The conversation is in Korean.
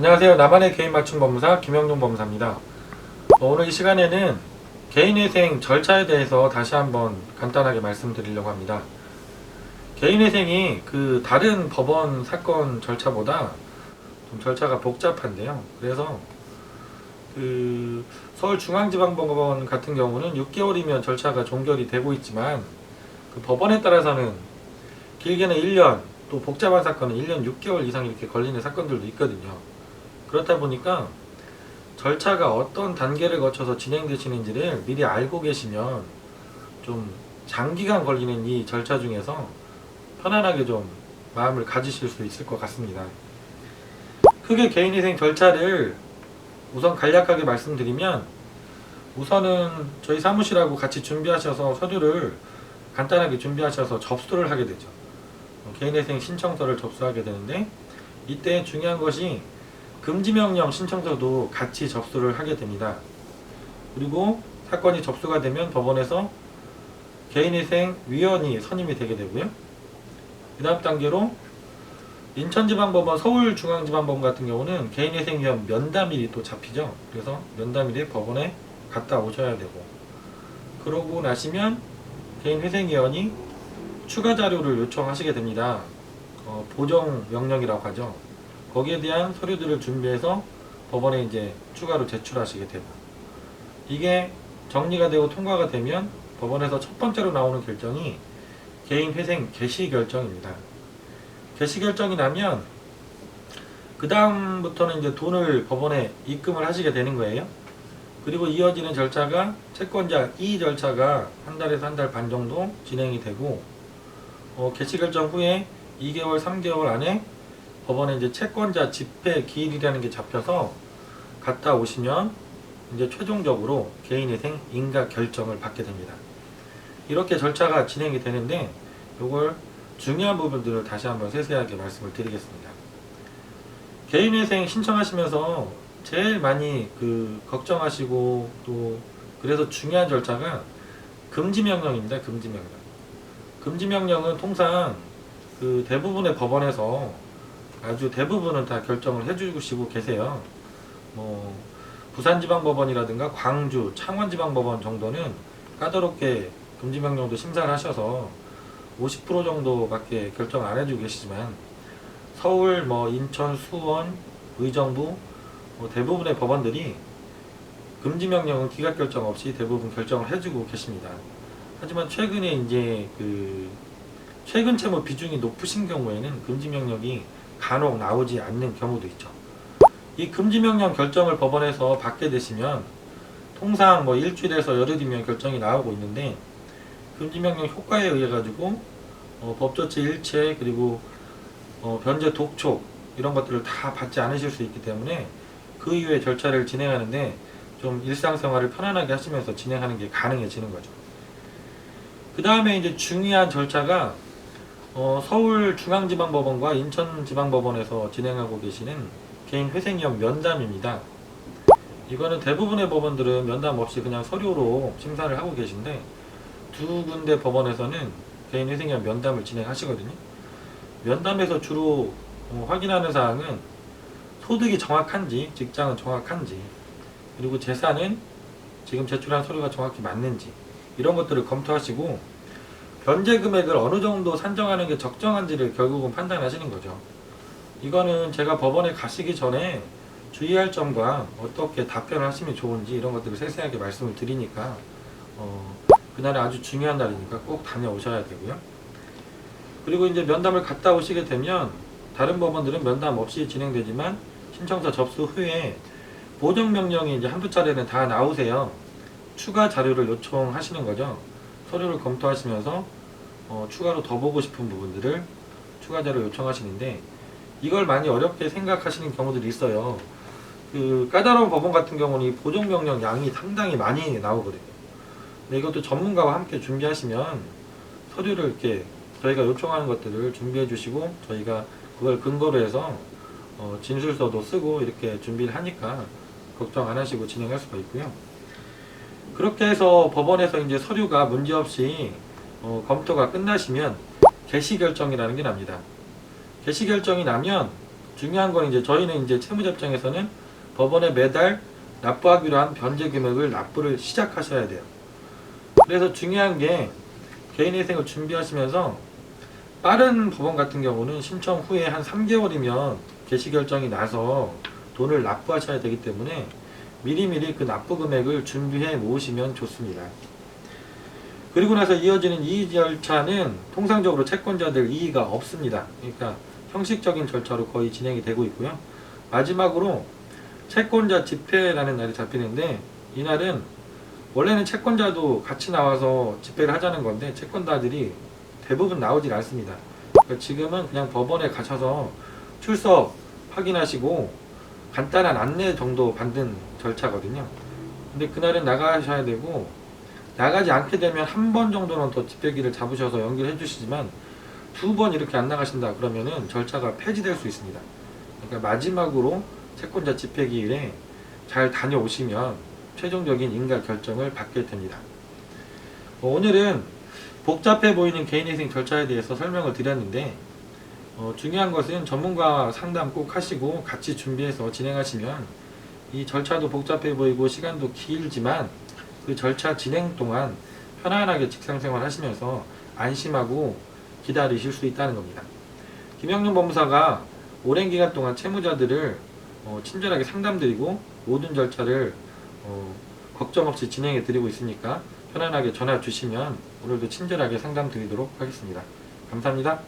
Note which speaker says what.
Speaker 1: 안녕하세요. 나만의 개인 맞춤 법무사 김영종 법무사입니다. 어, 오늘 이 시간에는 개인회생 절차에 대해서 다시 한번 간단하게 말씀드리려고 합니다. 개인회생이 그 다른 법원 사건 절차보다 좀 절차가 복잡한데요. 그래서 그 서울중앙지방법원 같은 경우는 6개월이면 절차가 종결이 되고 있지만 그 법원에 따라서는 길게는 1년 또 복잡한 사건은 1년 6개월 이상 이렇게 걸리는 사건들도 있거든요. 그렇다 보니까 절차가 어떤 단계를 거쳐서 진행되시는지를 미리 알고 계시면 좀 장기간 걸리는 이 절차 중에서 편안하게 좀 마음을 가지실 수 있을 것 같습니다. 크게 개인위생 절차를 우선 간략하게 말씀드리면 우선은 저희 사무실하고 같이 준비하셔서 서류를 간단하게 준비하셔서 접수를 하게 되죠. 어, 개인회생 신청서를 접수하게 되는데 이때 중요한 것이 금지 명령 신청서도 같이 접수를 하게 됩니다. 그리고 사건이 접수가 되면 법원에서 개인회생 위원이 선임이 되게 되고요. 그 다음 단계로 인천지방법원, 서울중앙지방법원 같은 경우는 개인회생위원 면담일이 또 잡히죠. 그래서 면담일에 법원에 갔다 오셔야 되고 그러고 나시면 개인회생위원이 추가 자료를 요청하시게 됩니다. 어, 보정 명령이라고 하죠. 거기에 대한 서류들을 준비해서 법원에 이제 추가로 제출하시게 되고 이게 정리가 되고 통과가 되면 법원에서 첫 번째로 나오는 결정이 개인 회생 개시 결정입니다. 개시 결정이 나면 그 다음부터는 이제 돈을 법원에 입금을 하시게 되는 거예요. 그리고 이어지는 절차가 채권자 이 절차가 한 달에서 한 달 반 정도 진행이 되고 어, 개시 결정 후에 2개월, 3개월 안에 법원에 이제 채권자 집회 기일이라는 게 잡혀서 갔다 오시면 이제 최종적으로 개인회생 인가 결정을 받게 됩니다. 이렇게 절차가 진행이 되는데 이걸 중요한 부분들을 다시 한번 세세하게 말씀을 드리겠습니다. 개인회생 신청하시면서 제일 많이 그 걱정하시고 또 그래서 중요한 절차가 금지명령입니다. 금지명령. 금지명령은 통상 그 대부분의 법원에서 아주 대부분은 다 결정을 해주시고 계세요. 뭐 부산지방법원이라든가 광주, 창원지방법원 정도는 까다롭게 금지명령도 심사를 하셔서 50% 정도밖에 결정 안 해주고 계시지만 서울, 뭐 인천, 수원, 의정부 뭐 대부분의 법원들이 금지명령은 기각 결정 없이 대부분 결정을 해주고 계십니다. 하지만 최근에 이제 그 최근 채무 비중이 높으신 경우에는 금지명령이 간혹 나오지 않는 경우도 있죠. 이 금지명령 결정을 법원에서 받게 되시면 통상 뭐 일주일에서 열흘이면 결정이 나오고 있는데 금지명령 효과에 의해 가지고 어, 법조치 일체 그리고 어, 변제 독촉 이런 것들을 다 받지 않으실 수 있기 때문에 그 이후에 절차를 진행하는데 좀 일상생활을 편안하게 하시면서 진행하는 게 가능해지는 거죠. 그 다음에 이제 중요한 절차가 어, 서울중앙지방법원과 인천지방법원에서 진행하고 계시는 개인 회생위원 면담입니다. 이거는 대부분의 법원들은 면담 없이 그냥 서류로 심사를 하고 계신데 두 군데 법원에서는 개인 회생위원 면담을 진행하시거든요. 면담에서 주로 어, 확인하는 사항은 소득이 정확한지, 직장은 정확한지, 그리고 재산은 지금 제출한 서류가 정확히 맞는지 이런 것들을 검토하시고 변제 금액을 어느 정도 산정하는 게 적정한지를 결국은 판단하시는 거죠. 이거는 제가 법원에 가시기 전에 주의할 점과 어떻게 답변을 하시면 좋은지 이런 것들을 세세하게 말씀을 드리니까 어, 그날이 아주 중요한 날이니까 꼭 다녀오셔야 되고요. 그리고 이제 면담을 갔다 오시게 되면 다른 법원들은 면담 없이 진행되지만 신청서 접수 후에 보정 명령이 이제 한두 차례는 다 나오세요. 추가 자료를 요청하시는 거죠. 서류를 검토하시면서 어, 추가로 더 보고 싶은 부분들을 추가 자료 요청하시는데 이걸 많이 어렵게 생각하시는 경우들이 있어요. 그 까다로운 법원 같은 경우는 이 보정 명령 양이 상당히 많이 나오거든요. 근데 이것도 전문가와 함께 준비하시면 서류를 이렇게 저희가 요청하는 것들을 준비해 주시고 저희가 그걸 근거로 해서 어, 진술서도 쓰고 이렇게 준비를 하니까 걱정 안 하시고 진행할 수가 있고요. 그렇게 해서 법원에서 이제 서류가 문제없이 어, 검토가 끝나시면 개시 결정이라는 게 납니다. 개시 결정이 나면 중요한 건 이제 저희는 이제 채무자 입장에서는 법원에 매달 납부하기로 한 변제 금액을 납부를 시작하셔야 돼요. 그래서 중요한 게 개인회생을 준비하시면서 빠른 법원 같은 경우는 신청 후에 한 3개월이면 개시 결정이 나서 돈을 납부하셔야 되기 때문에 미리미리 그 납부 금액을 준비해 놓으시면 좋습니다. 그리고 나서 이어지는 이의 절차는 통상적으로 채권자들 이의가 없습니다. 그러니까 형식적인 절차로 거의 진행이 되고 있고요. 마지막으로 채권자 집회라는 날이 잡히는데 이날은 원래는 채권자도 같이 나와서 집회를 하자는 건데 채권자들이 대부분 나오질 않습니다. 그러니까 지금은 그냥 법원에 가셔서 출석 확인하시고 간단한 안내 정도 받는 절차거든요. 근데 그날은 나가셔야 되고 나가지 않게 되면 한 번 정도는 더 집회기를 잡으셔서 연기를 해주시지만 두 번 이렇게 안 나가신다 그러면은 절차가 폐지될 수 있습니다. 그러니까 마지막으로 채권자 집회기일에 잘 다녀오시면 최종적인 인가 결정을 받게 됩니다. 어, 오늘은 복잡해 보이는 개인회생 절차에 대해서 설명을 드렸는데 어, 중요한 것은 전문가 상담 꼭 하시고 같이 준비해서 진행하시면 이 절차도 복잡해 보이고 시간도 길지만 그 절차 진행 동안 편안하게 직장생활 하시면서 안심하고 기다리실 수 있다는 겁니다. 김영준 법무사가 오랜 기간 동안 채무자들을 어, 친절하게 상담드리고 모든 절차를 어, 걱정 없이 진행해 드리고 있으니까 편안하게 전화 주시면 오늘도 친절하게 상담 드리도록 하겠습니다. 감사합니다.